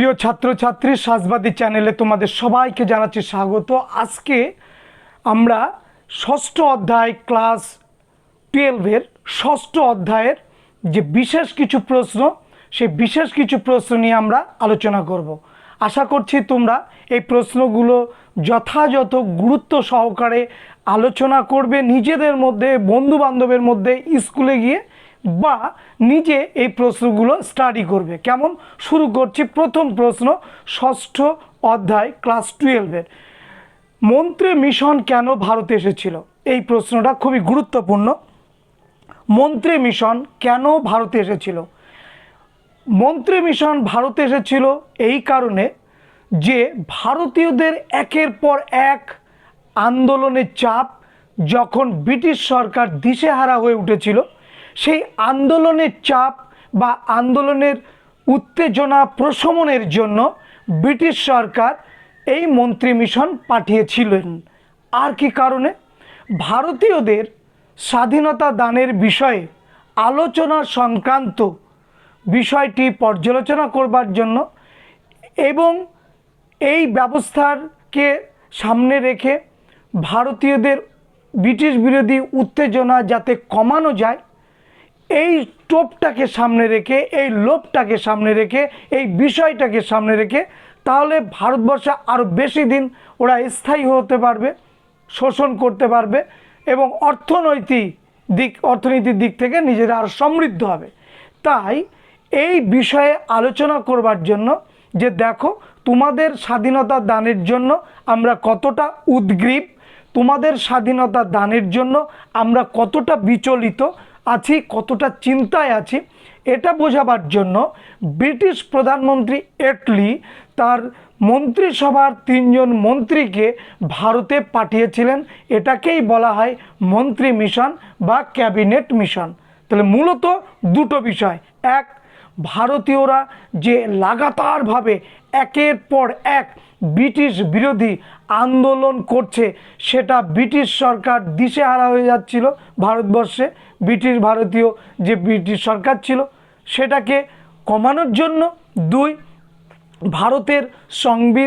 প্রিয় ছাত্রছাত্রী, সাজবাদী চ্যানেলে তোমাদের সবাইকে জানাচ্ছি স্বাগত। আজকে আমরা ষষ্ঠ অধ্যায় ক্লাস টুয়েলভের ষষ্ঠ অধ্যায়ের যে বিশেষ কিছু প্রশ্ন, সেই বিশেষ কিছু প্রশ্ন নিয়ে আমরা আলোচনা করব। আশা করছি তোমরা এই প্রশ্নগুলো যথাযথ গুরুত্ব সহকারে আলোচনা করবে নিজেদের মধ্যে বন্ধু বান্ধবের মধ্যে, স্কুলে গিয়ে বা নিজে এই প্রশ্নগুলো স্টাডি করবে। কেমন? শুরু করছি প্রথম প্রশ্ন, ষষ্ঠ অধ্যায় ক্লাস টুয়েলভের মন্ত্রী মিশন কেন ভারতে এসেছিল? এই প্রশ্নটা খুবই গুরুত্বপূর্ণ। মন্ত্রী মিশন কেন ভারতে এসেছিল? মন্ত্রী মিশন ভারতে এসেছিল এই কারণে যে ভারতীয়দের একের পর এক আন্দোলনের চাপ যখন ব্রিটিশ সরকার দিশেহারা হয়ে উঠেছিল সেই আন্দোলনের চাপ বা আন্দোলনের উত্তেজনা প্রশমনের জন্য ব্রিটিশ সরকার এই মন্ত্রী মিশন পাঠিয়েছিলেন। আর কি কারণে? ভারতীয়দের স্বাধীনতা দানের বিষয়ে আলোচনা সংক্রান্ত বিষয়টি পর্যালোচনা করবার জন্য এবং এই ব্যবস্থাকে সামনে রেখে ভারতীয়দের ব্রিটিশ বিরোধী উত্তেজনা যাতে কমানো যায় এই টোপটাকে সামনে রেখে, এই লোভটাকে সামনে রেখে, এই বিষয়টাকে সামনে রেখে, তাহলে ভারতবর্ষে আরও বেশি দিন ওরা স্থায়ী হতে পারবে, শোষণ করতে পারবে এবং অর্থনৈতিক দিক, অর্থনীতির দিক থেকে নিজেরা আরও সমৃদ্ধ হবে। তাই এই বিষয়ে আলোচনা করবার জন্য যে দেখো, তোমাদের স্বাধীনতা দানের জন্য আমরা কতটা উদ্গ্রীব, তোমাদের স্বাধীনতা দানের জন্য আমরা কতটা বিচলিত আছি, কতটা চিন্তায় আছি, এটা বোঝাবার জন্য ব্রিটিশ প্রধানমন্ত্রী এটলি তার মন্ত্রিসভার তিনজন মন্ত্রীকে ভারতে পাঠিয়েছিলেন। এটাকেই বলা হয় মন্ত্রী মিশন বা ক্যাবিনেট মিশন। তাহলে মূলত দুটো বিষয়। এক, ভারতীয়রা যে লাগাতারভাবে একের পর এক ব্রিটিশ বিরোধী আন্দোলন করছে, সেটা ব্রিটিশ সরকার দিশেহারা হয়ে যাচ্ছিল ভারতবর্ষে। ব্রিটিশ ভারতীয় যে ব্রিটিশ সরকার ছিল, সেটাকে কমানোর জন্য দুই, ভারতের সংবি,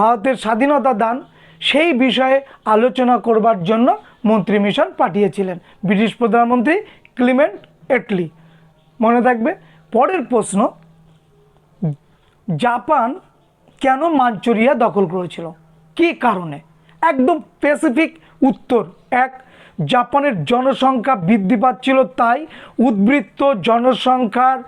ভারতের স্বাধীনতা দান, সেই বিষয়ে আলোচনা করবার জন্য মন্ত্রী মিশন পাঠিয়েছিলেন। ব্রিটিশ প্রধানমন্ত্রী ক্লিমেন্ট এটলি। মনে থাকবে, পরের প্রশ্ন, জাপান কেন মাঞ্চুরিয়া দখল করেছিল? কী কারণে? একদম স্পেসিফিক উত্তর। এক, জাপানের জনসংখ্যা বৃদ্ধি পাচ্ছিল তাই উদ্বৃত্ত জনসংখ্যার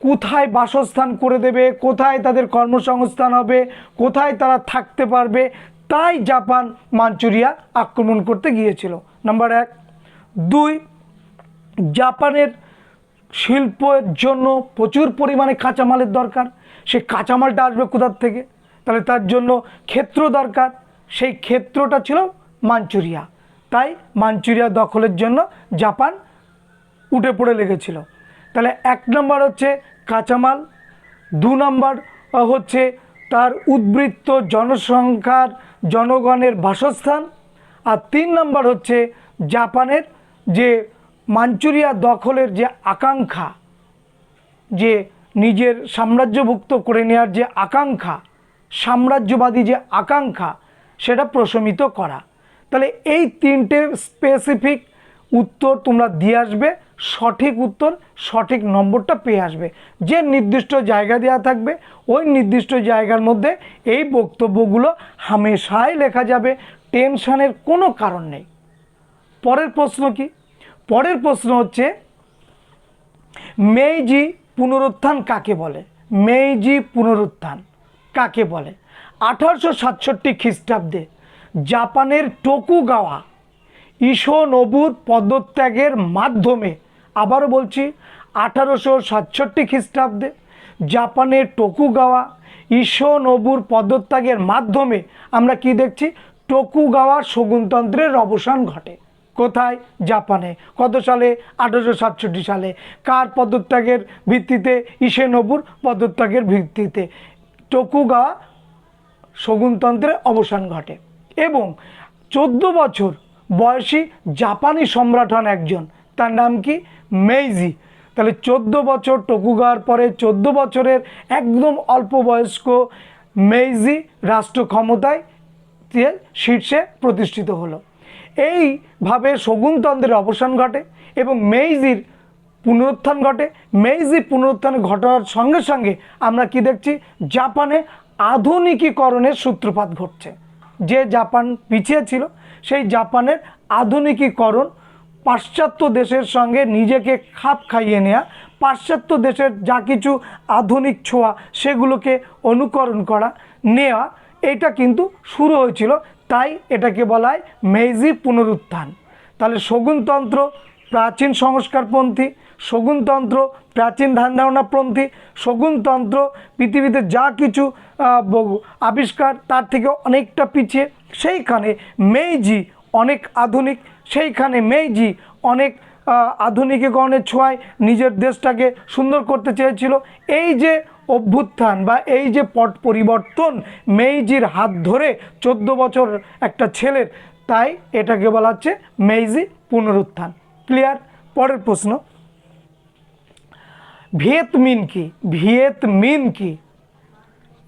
কোথায় বাসস্থান করে দেবে, কোথায় তাদের কর্মসংস্থান হবে, কোথায় তারা থাকতে পারবে, তাই জাপান মাঞ্চুরিয়া আক্রমণ করতে গিয়েছিল। নাম্বার এক। দুই, জাপানের শিল্পের জন্য প্রচুর পরিমাণে কাঁচামালের দরকার। সেই কাঁচামালটা আসবে কোথার থেকে? তাহলে তার জন্য ক্ষেত্র দরকার। সেই ক্ষেত্রটা ছিল মাঞ্চুরিয়া। তাই মাঞ্চুরিয়া দখলের জন্য জাপান উঠে পড়ে লেগেছিল। তাহলে এক নম্বর হচ্ছে কাঁচামাল, দু নম্বর হচ্ছে তার উদ্বৃত্ত জনসংখ্যার জনগণের বাসস্থান, আর তিন নম্বর হচ্ছে জাপানের যে মাঞ্চুরিয়া দখলের যে আকাঙ্ক্ষা, যে নিজের সাম্রাজ্যভুক্ত করে নেওয়ার যে আকাঙ্ক্ষা সাম্রাজ্যবাদী যে আকাঙ্ক্ষা, সেটা প্রশমিত করা। তাহলে এই তিনটে স্পেসিফিক উত্তর তোমরা দিয়ে আসবে, সঠিক উত্তর, সঠিক নম্বরটা পেয়ে আসবে। যে নির্দিষ্ট জায়গা দেওয়া থাকবে, ওই নির্দিষ্ট জায়গার মধ্যে এই বক্তব্যগুলো হামেশাই লেখা যাবে, টেনশানের কোনো কারণ নেই। পরের প্রশ্ন কি? পরের প্রশ্ন হচ্ছে, মেইজি পুনরুত্থান কাকে বলে? মেইজি পুনরুত্থান। কাকে বলে? আঠারোশো সাতষট্টি খ্রিস্টাব্দে জাপানের টোকুগাওয়া ইশোনবুর পদত্যাগের মাধ্যমে, আবারও বলছি, আঠারোশো সাতষট্টি খ্রিস্টাব্দে জাপানের টোকুগাওয়া ইশোনবুর পদত্যাগের মাধ্যমে আমরা কি দেখছি? টোকুগাওয়ার শগুনতন্ত্রের অবসান ঘটে। কোথায়? জাপানে। কত সালে? আঠারোশো সাতষট্টি সালে। কার পদত্যাগের ভিত্তিতে? ইসেনবুর পদত্যাগের ভিত্তিতে। টোকুগাওয়া শগুনতন্ত্রের অবসান ঘটে এবং চোদ্দ বছর বয়সী জাপানি সম্রাট হন একজন, তার নাম কি? মেইজি। তাহলে চোদ্দ বছর টকুগার পরে চোদ্দ বছরের একদম অল্প বয়স্ক মেইজি রাষ্ট্র ক্ষমতায় শীর্ষে প্রতিষ্ঠিত হলো। এইভাবে শগুনতন্ত্রের অবসান ঘটে এবং মেইজির পুনরুত্থান ঘটে। মেইজি পুনরুত্থান ঘটার সঙ্গে সঙ্গে আমরা কি দেখছি? জাপানে আধুনিকীকরণের সূত্রপাত ঘটছে। যে জাপান পিছিয়ে ছিল, সেই জাপানের আধুনিকীকরণ পাশ্চাত্য দেশের সঙ্গে নিজেকে খাপ খাইয়ে নেওয়া পাশ্চাত্য দেশের যা কিছু আধুনিক ছোঁয়া, সেগুলোকে অনুকরণ করা নেওয়া এটা কিন্তু শুরু হয়েছিল। তাই এটাকে বলা হয় মেইজি পুনরুত্থান। তাহলে শগুনতন্ত্র, প্রাচীন সংস্কারপন্থী শগুনতন্ত্র, প্রাচীন ধ্যান ধারণাপন্থী শগুনতন্ত্র, পৃথিবীতে যা কিছু আবিষ্কার তার থেকে অনেকটা পিছিয়ে। সেইখানে মেইজি অনেক আধুনিক, সেইখানে মেইজি অনেক আধুনিকীকরণের ছোঁয়ায় নিজের দেশটাকে সুন্দর করতে চেয়েছিল। এই যে অভ্যুত্থান বা এই যে পট পরিবর্তন মেইজির হাত ধরে চোদ্দ বছর একটা ছেলের, তাই এটাকে বলা হচ্ছে মেইজি পুনরুত্থান। ক্লিয়ার? পরের প্রশ্ন। ভিয়েত মিন কি? ভিয়েত মিন কি?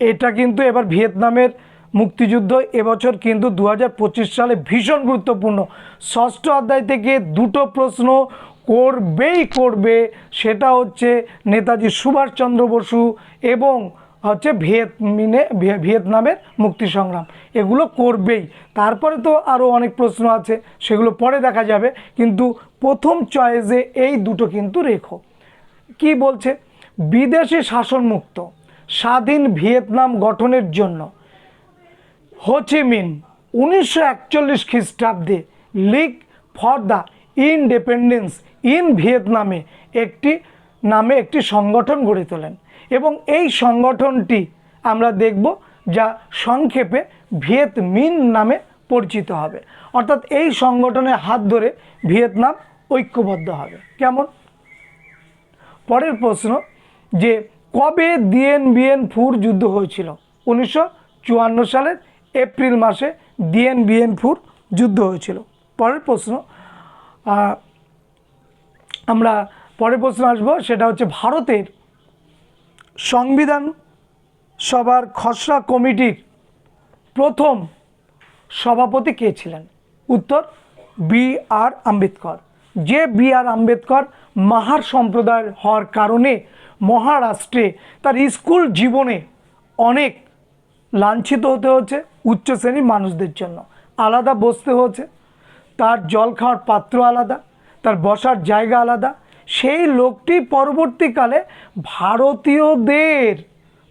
এটা কিন্তু এবার ভিয়েতনামের মুক্তিযুদ্ধ এবছর কিন্তু দু হাজার পঁচিশ সালে ভীষণ গুরুত্বপূর্ণ। ষষ্ঠ অধ্যায় থেকে দুটো প্রশ্ন করবেই করবে, সেটা হচ্ছে নেতাজি সুভাষচন্দ্র বসু এবং হচ্ছে ভিয়েতমিনে ভিয়েতনামের মুক্তি সংগ্রাম। এগুলো করবেই। তারপরে তো আরও অনেক প্রশ্ন আছে, সেগুলো পরে দেখা যাবে। কিন্তু প্রথম চয়েসে এই দুটো কিন্তু রেখো। কি বলছে? বিদেশি শাসনমুক্ত, স্বাধীন ভিয়েতনাম গঠনের জন্য। হোচিমিন উনিশশো একচল্লিশ খ্রিস্টাব্দে league for the independence in ভিয়েতনামে একটি নামে একটি সংগঠন গড়ে তোলেন এবং এই সংগঠনটি আমরা দেখব যা সংক্ষেপে ভিয়েত মিন নামে পরিচিত হবে। অর্থাৎ এই সংগঠনের হাত ধরে ভিয়েতনাম ঐক্যবদ্ধ হবে। কেমন? পরের প্রশ্ন যে কবে দিয়েন বিয়েন ফুর যুদ্ধ হয়েছিল? উনিশশো চুয়ান্ন সালের এপ্রিল মাসে দিয়েন বিয়েন ফুর যুদ্ধ হয়েছিল। পরের প্রশ্ন আমরা পরের প্রশ্ন আসব, সেটা হচ্ছে ভারতের সংবিধান সভার খসড়া কমিটির প্রথম সভাপতি কে ছিলেন? উত্তর বি আর আম্বেদকর। যে বি আর আম্বেদকর মাহার সম্প্রদায়ের হওয়ার কারণে মহারাষ্ট্রে তার স্কুল জীবনে অনেক লাঞ্ছিত হতে হচ্ছে উচ্চ শ্রেণির মানুষদের জন্য। আলাদা বসতে হচ্ছে তার জল খাওয়ার পাত্র আলাদা, তার বসার জায়গা আলাদা। সেই লোকটি পরবর্তীকালে ভারতীয়দের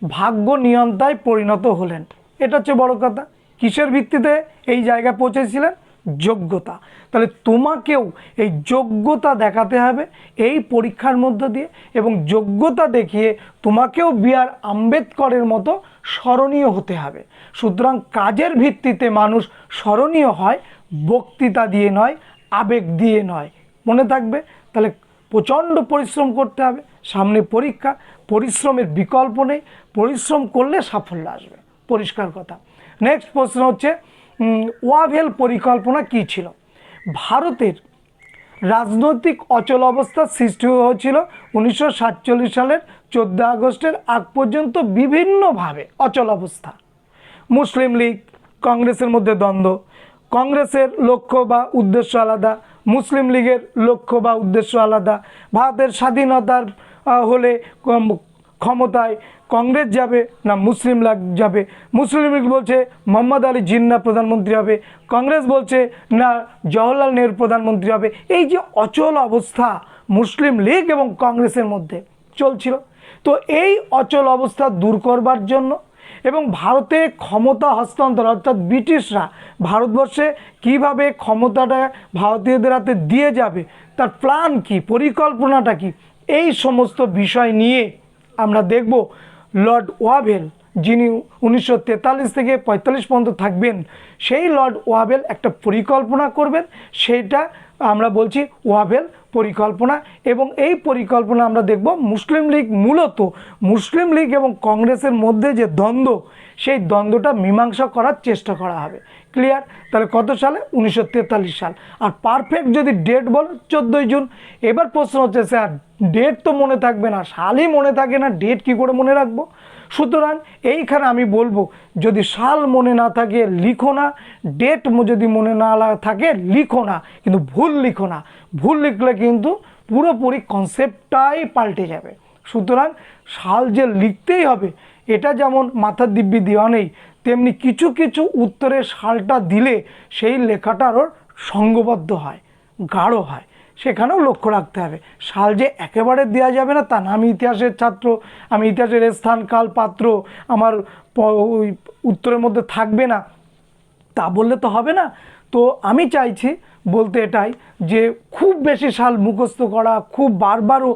ভাগ্য নিয়ন্তায় পরিণত হলেন। এটা হচ্ছে বড় কথা। কিসের ভিত্তিতে এই জায়গায় পৌঁছেছিলেন? যোগ্যতা। তাহলে তোমাকেও এই যোগ্যতা দেখাতে হবে এই পরীক্ষার মধ্য দিয়ে এবং যোগ্যতা দেখিয়ে তোমাকেও বি আর আম্বেদকরের মতো স্মরণীয় হতে হবে। সুতরাং কাজের ভিত্তিতে মানুষ স্মরণীয় হয়, বক্তৃতা দিয়ে নয়, আবেগ দিয়ে নয়। মনে থাকবে? তাহলে প্রচণ্ড পরিশ্রম করতে হবে, সামনে পরীক্ষা, পরিশ্রমের বিকল্প নেই, পরিশ্রম করলে সাফল্য আসবে। পরিষ্কার কথা। নেক্সট প্রশ্ন হচ্ছে ওয়াভেল পরিকল্পনা কী ছিল? ভারতের রাজনৈতিক অচল অবস্থা সৃষ্টি হয়েছিল উনিশশো সাতচল্লিশ সালের চোদ্দ আগস্টের আগ পর্যন্ত বিভিন্নভাবে অচল অবস্থা। মুসলিম লীগ, কংগ্রেসের মধ্যে দ্বন্দ্ব, কংগ্রেসের লক্ষ্য বা উদ্দেশ্য আলাদা, মুসলিম লীগের লক্ষ্য বা উদ্দেশ্য আলাদা, ভারতের স্বাধীনতার হলে ক্ষমতায় কংগ্রেস যাবে না মুসলিম লীগ যাবে? মুসলিম লীগ বলছে মোহাম্মদ আলী জিন্না প্রধানমন্ত্রী হবে। কংগ্রেস বলছে না, জওহরলাল নেহরু প্রধানমন্ত্রী হবে। এই যে অচল অবস্থা মুসলিম লীগ এবং কংগ্রেসের মধ্যে চলছিল। তো এই অচল অবস্থা দূর করবার জন্য এবং ভারতে ক্ষমতা হস্তান্তর, অর্থাৎ ব্রিটিশরা ভারতবর্ষে কীভাবে ক্ষমতাটা ভারতীয়দের হাতে দিয়ে যাবে, তার প্ল্যান কি, পরিকল্পনাটা কি, এই সমস্ত বিষয় নিয়ে আমরা দেখব লর্ড ওয়াভেল যিনি উনিশশো তেতাল্লিশ থেকে পঁয়তাল্লিশ পর্যন্ত থাকবেন, সেই লর্ড ওয়াভেল একটা পরিকল্পনা করবেন সেটা আমরা বলছি ওয়াভেল পরিকল্পনা, এবং এই পরিকল্পনা আমরা দেখব মুসলিম লীগ মূলত, মুসলিম লীগ এবং কংগ্রেসের মধ্যে যে দ্বন্দ্ব সেই দ্বন্দ্বটা মীমাংসা করার চেষ্টা করা হবে। ক্লিয়ার তাহলে কত সালে? উনিশশো তেতাল্লিশ সাল। আর পারফেক্ট যদি ডেট বলো, চোদ্দোই জুন। এবার প্রশ্ন হচ্ছে, স্যার ডেট তো মনে থাকবে না, সালই মনে থাকে না ডেট কি করে মনে রাখব? সুতরাং এইখানে আমি বলব, যদি সাল মনে না থাকে, লিখো না। ডেট যদি মনে না থাকে, লিখো না। কিন্তু ভুল লিখো না। ভুল লিখলে কিন্তু পুরোপুরি কনসেপ্টটাই পাল্টে যাবে। সুতরাং সাল যে লিখতেই হবে এটা যেমন মাথার দিব্যি দেওয়া নেই, তেমনি কিছু কিছু উত্তরের সালটা দিলে সেই লেখাটা আরও সঙ্গবদ্ধ হয়, গাঢ় হয়। সেখানেও লক্ষ্য রাখতে হবে। সাল যে একেবারে দেওয়া যাবে না, তা না, আমি ইতিহাসের ছাত্র, আমি ইতিহাসের স্থান কাল পাত্র আমার উত্তরের মধ্যে থাকবে না, তা বললে তো হবে না। তো আমি চাইছি বলতে এটাই যে খুব বেশি সাল মুখস্থ করা, খুব বারবারও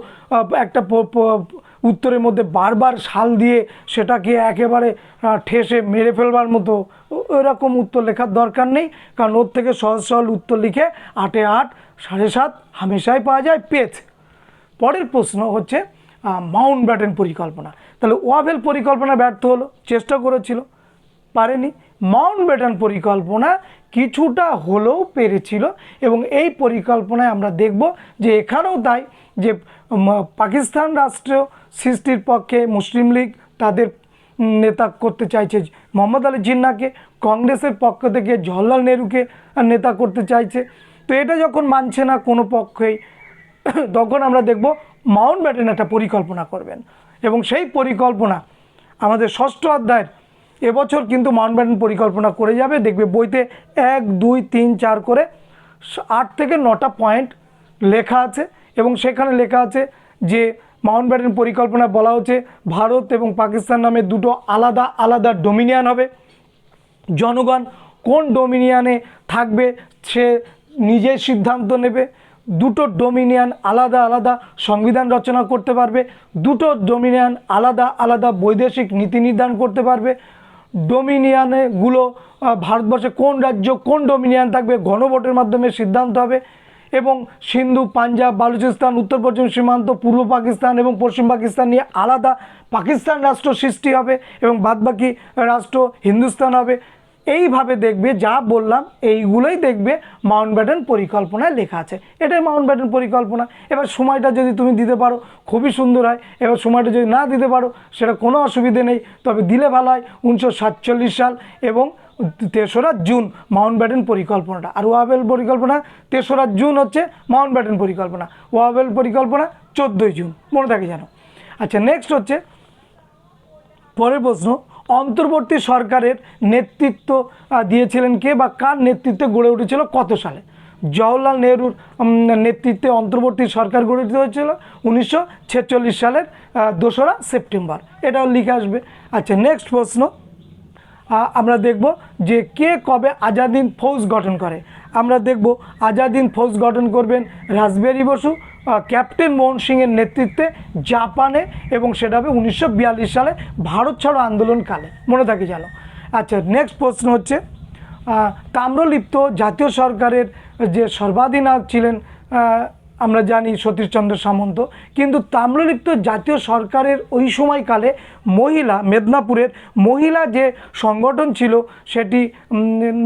একটা উত্তরের মধ্যে বারবার শাল দিয়ে সেটাকে একেবারে ঠেসে মেরে ফেলবার মতো ওইরকম উত্তর লেখার দরকার নেই। কারণ ওর থেকে সহজ সরল উত্তর লিখে আটে আট, সাড়ে সাত হামেশাই পাওয়া যায় পেজ পরের প্রশ্ন হচ্ছে মাউন্ট ব্যাটেন পরিকল্পনা। তাহলে ওয়াভেল পরিকল্পনা ব্যর্থ হলো, চেষ্টা করেছিল, পারেনি। মাউন্ট ব্যাটেন পরিকল্পনা কিছুটা হলেও পেরেছিল এবং এই পরিকল্পনায় আমরা দেখব যে এখানেও তাই যে পাকিস্তান রাষ্ট্র সৃষ্টির পক্ষে মুসলিম লীগ তাদের নেতা করতে চাইছে। মোহাম্মদ আলী জিন্নাকে কংগ্রেসের পক্ষ থেকে জওহরলাল নেহরুকে নেতা করতে চাইছে। তো এটা যখন মানছে না কোনো পক্ষেই, তখন আমরা দেখব মাউন্ট ব্যাটেন একটা পরিকল্পনা করবেন। এবং সেই পরিকল্পনা আমাদের ষষ্ঠ অধ্যায়ের এবছর কিন্তু মাউন্ট ব্যাটেন পরিকল্পনা করে যাবে। দেখবে বইতে এক, দুই, তিন, চার করে আট থেকে নটা পয়েন্ট লেখা আছে। এবং সেখানে লেখা আছে যে মাউন্ট ব্যাটেন পরিকল্পনা বলা হচ্ছে ভারত এবং পাকিস্তান নামে দুটো আলাদা আলাদা ডোমিনিয়ান হবে। জনগণ কোন ডোমিনিয়ানে থাকবে সে নিজের সিদ্ধান্ত নেবে। দুটো ডোমিনিয়ান আলাদা আলাদা সংবিধান রচনা করতে পারবে। দুটো ডোমিনিয়ান আলাদা আলাদা বৈদেশিক নীতি নির্ধারণ করতে পারবে। ডোমিনিয়নেগুলো ভারতবর্ষে কোন রাজ্য কোন ডোমিনিয়ান থাকবে গণভোটের মাধ্যমে সিদ্ধান্ত হবে। এবং সিন্ধু, পাঞ্জাব, বালুচিস্তান, উত্তর পশ্চিম সীমান্ত, পূর্ব পাকিস্তান এবং পশ্চিম পাকিস্তান নিয়ে আলাদা পাকিস্তান রাষ্ট্র সৃষ্টি হবে এবং বাদবাকি রাষ্ট্র হিন্দুস্তান হবে। এইভাবে দেখবে, যা বললাম, এইগুলোই দেখবে মাউন্ট ব্যাটেন পরিকল্পনায় লেখা আছে। এটাই মাউন্ট ব্যাটেন পরিকল্পনা। এবার সময়টা যদি তুমি দিতে পারো, খুবই সুন্দর হয়। এবার সময়টা যদি না দিতে পারো, সেটা কোনো অসুবিধে নেই। তবে দিলে ভালো হয় উনিশশো সাতচল্লিশ সাল এবং তেসরা জুন মাউন্ট ব্যাটেন পরিকল্পনাটা। আর ওয়াবেল পরিকল্পনা, তেসরা জুন হচ্ছে মাউন্ট ব্যাটেন পরিকল্পনা। ওয়াবেল পরিকল্পনা, চোদ্দোই জুন। মনে থাকে জানো আচ্ছা নেক্সট হচ্ছে, পরের প্রশ্ন। অন্তর্বর্তী সরকারের নেতৃত্ব দিয়েছিলেন কে বা কার নেতৃত্বে গড়ে উঠেছিল, কত সালে? জওহরলাল নেহরুর নেতৃত্বে অন্তর্বর্তী সরকার গড়ে উঠতে হয়েছিল উনিশশো ছেচল্লিশ সালের দোসরা সেপ্টেম্বর। এটাও লিখে আসবে। আচ্ছা নেক্সট প্রশ্ন। আমরা দেখব যে কে কবে আজাদিন ফৌজ গঠন করে? আমরা দেখব আজাদিন ফৌজ গঠন করবেন রাসবিহারী বসু ক্যাপ্টেন মোহন সিংয়ের নেতৃত্বে জাপানে এবং সেটা হবে উনিশশো বিয়াল্লিশ সালে ভারত ছাড়ো আন্দোলনকালে। মনে থাকে জানো আচ্ছা নেক্সট প্রশ্ন হচ্ছে তাম্রলিপ্ত জাতীয় সরকারের যে সর্বাধিনায়ক ছিলেন আমরা জানি সতীশচন্দ্র সামন্ত, কিন্তু তাম্রলিপ্ত জাতীয় সরকারের ওই সময়কালে মহিলা, মেদিনীপুরের মহিলা যে সংগঠন ছিল, সেটি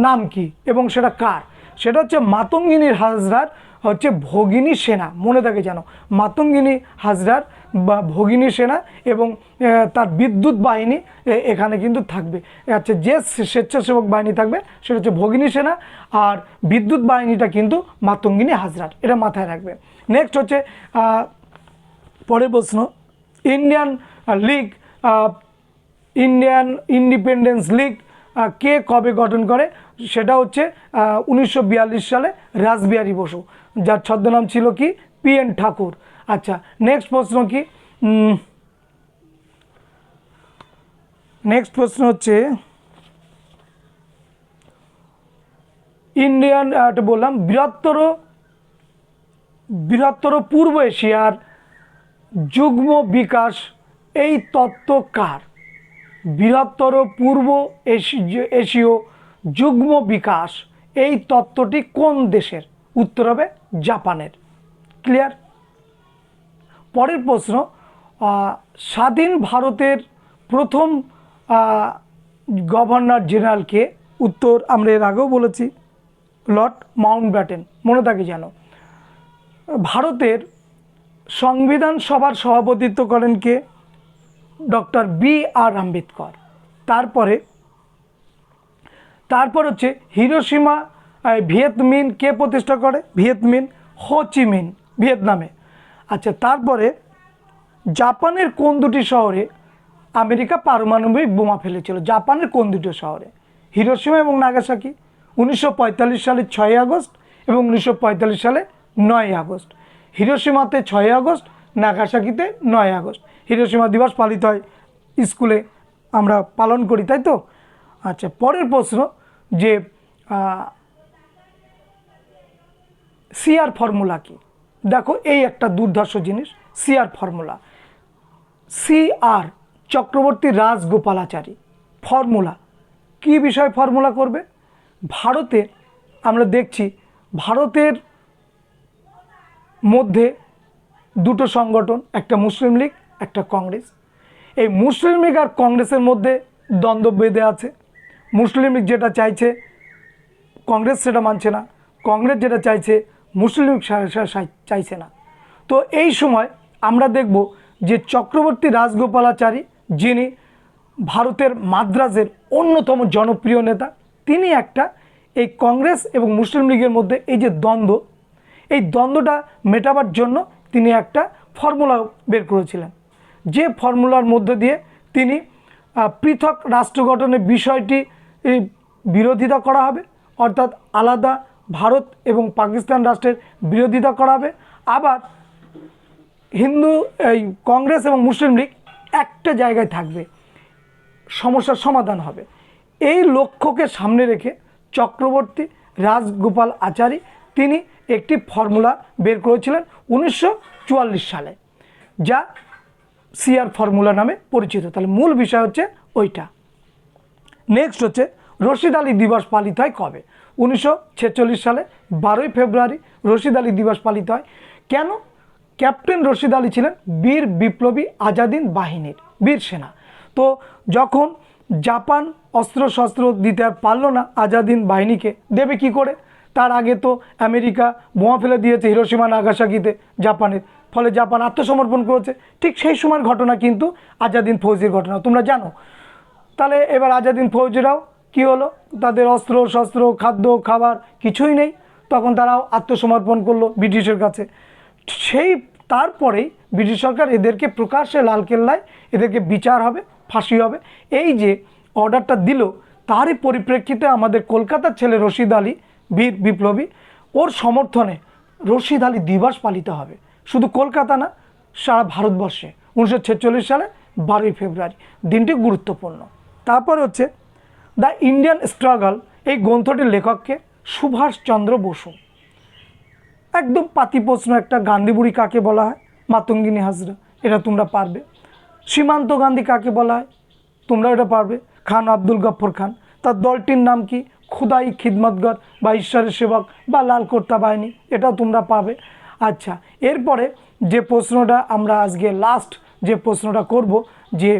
নাম কি এবং সেটা কার? সেটা হচ্ছে মাতঙ্গিনীর হাজরার হচ্ছে ভগিনী সেনা, মনে থাকে যেন। মাতঙ্গিনী হাজরার বা ভগিনী সেনা এবং তার বিদ্যুৎ বাহিনী এখানে কিন্তু থাকবে। আচ্ছা যে স্বেচ্ছাসেবক বাহিনী থাকবে, সেটা হচ্ছে ভগিনী সেনা আর বিদ্যুৎ বাহিনীটা কিন্তু মাতঙ্গিনী হাজরার, এটা মাথায় রাখবে। নেক্সট হচ্ছে পরের প্রশ্ন। Indian league Indian independence league কে কবে গঠন করে? সেটা হচ্ছে উনিশশো বিয়াল্লিশ সালে রাসবিহারী বসু। যার ছদ্মনাম ছিল কি? P N Thakur. আচ্ছা নেক্সট প্রশ্ন কি? নেক্সট প্রশ্ন হচ্ছে, ইন্ডিয়ান বললাম, বৃহত্তর বৃহত্তর পূর্ব এশিয়ার যুগ্ম বিকাশ এই তত্ত্ব কার? বৃহত্তর পূর্ব এশীয় যুগ্ম বিকাশ এই তত্ত্বটি কোন দেশের? উত্তর হবে জাপানের। ক্লিয়ার পরের প্রশ্ন স্বাধীন ভারতের প্রথম গভর্নর জেনারেলকে উত্তর আমরা এর আগেও বলেছি, লর্ড মাউন্ট ব্যাটেন মনে থাকে যেন। ভারতের সংবিধান সভার সভাপতিত্ব করেন কে? Doctor B R Ambedkar. তারপরে, তারপর হচ্ছে হিরোসীমা ভিয়েতমিন কে প্রতিষ্ঠা করে? Viet Minh Ho Chi Minh ভিয়েতনামে। আচ্ছা তারপরে জাপানের কোন দুটি শহরে আমেরিকা পারমাণবিক বোমা ফেলেছিল? জাপানের কোন দুটি শহরে? হিরোসীমা এবং নাগাসাকি, উনিশশো সালের ছয় আগস্ট এবং উনিশশো পঁয়তাল্লিশ সালে নয় আগস্ট। হিরোসীমাতে ছয় আগস্ট, নাগাসাকিতে নয় আগস্ট। হিরোসীমা দিবস পালিত হয় স্কুলে, আমরা পালন করি, তাই তো? আচ্ছা পরের প্রশ্ন যে সিআর ফর্মুলা কি? দেখো, এই একটা দুর্ধর্ষ জিনিস, CR formula. CR, Chakravarti Rajagopalachari, formula. কি বিষয় ফর্মুলা করবে? ভারতে আমরা দেখছি, ভারতের মধ্যে দুটো সংগঠন, একটা মুসলিম লীগ, একটা কংগ্রেস। এই মুসলিম লীগ আর কংগ্রেসের মধ্যে দ্বন্দ্ব বেঁধে আছে। মুসলিম লীগ যেটা চাইছে, কংগ্রেস সেটা মানছে না। কংগ্রেস যেটা চাইছে মুসলিম চাইছে না। তো এই সময় আমরা দেখব যে চক্রবর্তী রাজগোপালাচারী, যিনি ভারতের মাদ্রাজের অন্যতম জনপ্রিয় নেতা, তিনি একটা এই কংগ্রেস এবং মুসলিম লীগের মধ্যে এই যে দ্বন্দ্ব, এই দ্বন্দ্বটা মেটাবার জন্য তিনি একটা ফর্মুলা বের করেছিলেন। যে ফর্মুলার মধ্য দিয়ে তিনি পৃথক রাষ্ট্র গঠনের বিষয়টি বিরোধিতা করা হবে, অর্থাৎ আলাদা ভারত এবং পাকিস্তান রাষ্ট্রের বিরোধিতা করা হবে আবার হিন্দু, এই কংগ্রেস এবং মুসলিম লীগ একটা জায়গায় থাকবে। সমস্যার সমাধান হবে। এই লক্ষ্যকে সামনে রেখে চক্রবর্তী রাজগোপাল আচারী তিনি একটি ফর্মুলা বের করেছিলেন উনিশশো চুয়াল্লিশ সালে, যা সিআর ফর্মুলা নামে পরিচিত। তাহলে মূল বিষয় হচ্ছে ওইটা। নেক্সট হচ্ছে রশিদ আলী দিবস পালিত হয় কবে? উনিশশো ছেচল্লিশ সালে বারোই ফেব্রুয়ারি রশিদ আলী দিবস পালিত হয়। কেন? ক্যাপ্টেন রশিদ আলী ছিলেন বীর বিপ্লবী আজাদিন বাহিনীর বীর সেনা। তো যখন জাপান অস্ত্র শস্ত্র দিতে আর পারল না আজাদিন বাহিনীকে, দেবে কি করে? তার আগে তো আমেরিকা বোমা ফেলে দিয়েছে হিরোসীমা নাগাসাকিতে জাপানের। ফলে জাপান আত্মসমর্পণ করেছে। ঠিক সেই সময়ের ঘটনা কিন্তু আজাদিন ফৌজির ঘটনা। তোমরা জানো। তাহলে এবার আজাদিন ফৌজিরাও কি হলো? তাদের অস্ত্র, শস্ত্র, খাদ্য, খাবার কিছুই নেই। তখন তারাও আত্মসমর্পণ করল ব্রিটিশের কাছে। সেই, তারপরেই ব্রিটিশ সরকার এদেরকে প্রকাশ্যে লালকেল্লায় এদেরকে বিচার হবে, ফাঁসি হবে। এই যে অর্ডারটা দিল, তারই পরিপ্রেক্ষিতে আমাদের কলকাতার ছেলে রশিদ আলী, বীর বিপ্লবী, ওর সমর্থনে রশিদ আলী দিবস পালিত হবে। শুধু কলকাতা না, সারা ভারতবর্ষে। উনিশশো ছেচল্লিশ সালে বারোই ফেব্রুয়ারি। দিনটি গুরুত্বপূর্ণ। তারপর হচ্ছে দ্য ইন্ডিয়ান স্ট্রাগল, এই গ্রন্থটির লেখককে সুভাষচন্দ্র বসু। একদম পাতি প্রশ্ন একটা গান্ধী বুড়ি কাকে বলা হয়? মাতঙ্গিনী হাজরা, এটা তোমরা পারবে। সীমান্ত গান্ধী কাকে বলা হয়? তোমরা এটা পারবে। খান আব্দুল গফর খান। তার দলটির নাম কি? খুদাই খিদমতগর বা ঈশ্বরের সেবক বা লাল কর্তা বাহিনী, এটাও তোমরা পাবে। আচ্ছা এরপরে যে প্রশ্নটা আমরা আজকে লাস্ট যে প্রশ্নটা করব, যে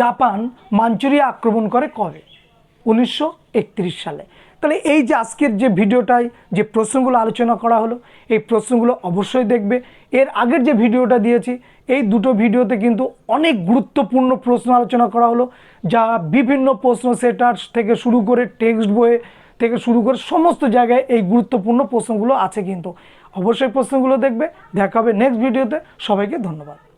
জাপান মাঞ্চুরিয়া আক্রমণ করে কবে? উনিশশো একত্রিশ সালে। তাহলে এই যে আজকের যে ভিডিওটায় যে প্রশ্নগুলো আলোচনা করা হলো, এই প্রশ্নগুলো অবশ্যই দেখবে। এর আগের যে ভিডিওটা দিয়েছি, এই দুটো ভিডিওতে কিন্তু অনেক গুরুত্বপূর্ণ প্রশ্ন আলোচনা করা হলো, যা বিভিন্ন প্রশ্ন সেটার থেকে শুরু করে টেক্সট বইয়ে থেকে শুরু করে সমস্ত জায়গায় এই গুরুত্বপূর্ণ প্রশ্নগুলো আছে কিন্তু। অবশ্যই প্রশ্নগুলো দেখবে। দেখা হবে নেক্সট ভিডিওতে। সবাইকে ধন্যবাদ।